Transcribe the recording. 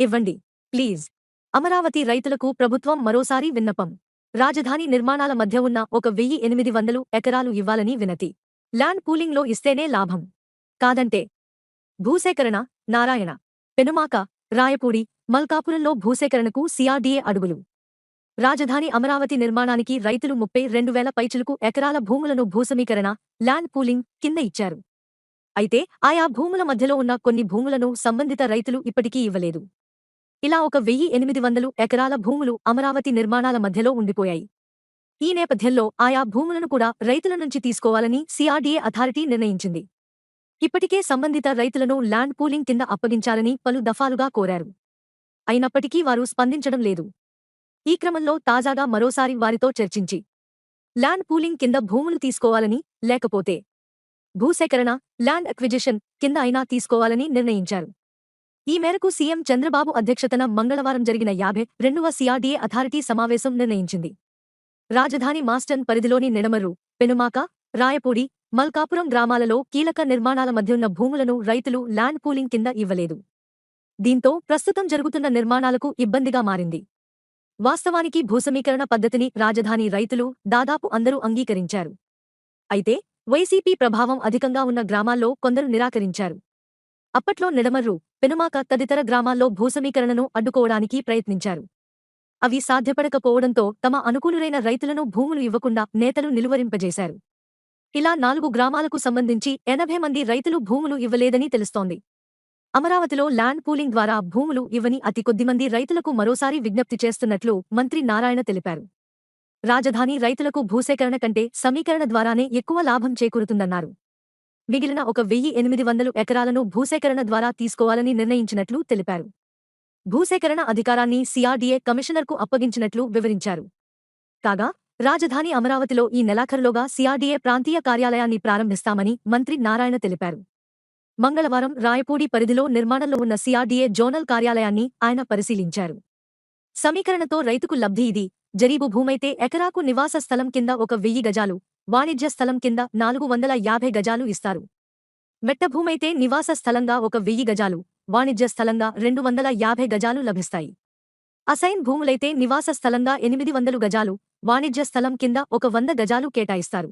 ఇవ్వండి. ప్లీజ్. అమరావతి రైతులకు ప్రభుత్వం మరోసారి విన్నపం. రాజధాని నిర్మాణాల మధ్య ఉన్న ఒక వెయ్యి ఎనిమిది వందలు ఎకరాలు ఇవ్వాలని వినతి. ల్యాండ్ పూలింగ్లో ఇస్తేనే లాభం. కాదంటే. భూసేకరణ నారాయణ. పెనుమాక రాయపూడి మల్కాపురంలో భూసేకరణకు సిఆర్డీఏ అడుగులు. రాజధాని అమరావతి నిర్మాణానికి రైతులు ముప్పై రెండు వేల పైచులకు ఎకరాల భూములను భూసమీకరణ ల్యాండ్ పూలింగ్ కింద ఇచ్చారు. అయితే ఆయా భూముల మధ్యలో ఉన్న కొన్ని భూములను సంబంధిత రైతులు ఇప్పటికీ ఇవ్వలేదు. ఇలా ఒక వెయ్యి ఎనిమిది వందలు ఎకరాల భూములు అమరావతి నిర్మాణాల మధ్యలో ఉండిపోయాయి. ఈ నేపథ్యంలో ఆయా భూములను కూడా రైతుల నుంచి తీసుకోవాలని సిఆర్డీఏ అథారిటీ నిర్ణయించింది. ఇప్పటికే సంబంధిత రైతులను ల్యాండ్ పూలింగ్ కింద అప్పగించాలని పలు దఫాలుగా కోరారు. అయినప్పటికీ వారు స్పందించడం లేదు. ఈ క్రమంలో తాజాగా మరోసారి వారితో చర్చించి ల్యాండ్ పూలింగ్ కింద భూములు తీసుకోవాలని లేకపోతే భూసేకరణ ల్యాండ్ అక్విజిషన్ కింద అయినా తీసుకోవాలని నిర్ణయించారు. ఈ మేరకు సీఎం చంద్రబాబు అధ్యక్షతన మంగళవారం జరిగిన యాభై రెండవ సిఆర్డీఏ అథారిటీ సమావేశం నిర్ణయించింది. రాజధాని మాస్టన్ పరిధిలోని నిడమరు పెనుమాక రాయపూడి మల్కాపురం గ్రామాలలో కీలక నిర్మాణాల మధ్యున్న భూములను రైతులు ల్యాండ్ పూలింగ్ కింద ఇవ్వలేదు. దీంతో ప్రస్తుతం జరుగుతున్న నిర్మాణాలకు ఇబ్బందిగా మారింది. వాస్తవానికి భూసమీకరణ పద్ధతిని రాజధాని రైతులు దాదాపు అందరూ అంగీకరించారు. అయితే వైసీపీ ప్రభావం అధికంగా ఉన్న గ్రామాల్లో కొందరు నిరాకరించారు. అప్పట్లో నిడమర్రు పెనుమాక తదితర గ్రామాల్లో భూసమీకరణను అడ్డుకోవడానికి ప్రయత్నించారు. అవి సాధ్యపడకపోవడంతో తమ అనుకూలురైన రైతులను భూములు ఇవ్వకుండా నేతలు నిలువరింపజేశారు. ఇలా నాలుగు గ్రామాలకు సంబంధించి ఎనభై మంది రైతులు భూములు ఇవ్వలేదని తెలుస్తోంది. అమరావతిలో ల్యాండ్ పూలింగ్ ద్వారా భూములు ఇవ్వని అతి కొద్దిమంది రైతులకు మరోసారి విజ్ఞప్తి చేస్తున్నట్లు మంత్రి నారాయణ తెలిపారు. రాజధాని రైతులకు భూసేకరణ కంటే సమీకరణ ద్వారానే ఎక్కువ లాభం చేకూరుతుందన్నారు. మిగిలిన ఒక వెయ్యి ఎనిమిది వందలు ఎకరాలను భూసేకరణ ద్వారా తీసుకోవాలని నిర్ణయించినట్లు తెలిపారు. భూసేకరణ అధికారాన్ని సిఆర్డీఏ కమిషనర్కు అప్పగించినట్లు వివరించారు. కాగా రాజధాని అమరావతిలో ఈ నెలాఖరులోగా సిఆర్డీఏ ప్రాంతీయ కార్యాలయాన్ని ప్రారంభిస్తామని మంత్రి నారాయణ తెలిపారు. మంగళవారం రాయపూడి పరిధిలో నిర్మాణంలో ఉన్న సిఆర్డీఏ జోనల్ కార్యాలయాన్ని ఆయన పరిశీలించారు. సమీకరణతో రైతుకు లబ్ధి ఇది. జరీబు భూమైతే ఎకరాకు నివాస స్థలం కింద ఒక వెయ్యి గజాలు వాణిజ్య స్థలం కింద నాలుగు వందల యాభై గజాలు ఇస్తారు. మెట్టభూమైతే నివాస స్థలంగా ఒక వెయ్యి గజాలు వాణిజ్య స్థలంగా రెండు వందల యాభై గజాలు లభిస్తాయి. అసైన్ భూములైతే నివాస స్థలంగా ఎనిమిది వందలు గజాలు వాణిజ్య స్థలం కింద ఒక వంద గజాలు కేటాయిస్తారు.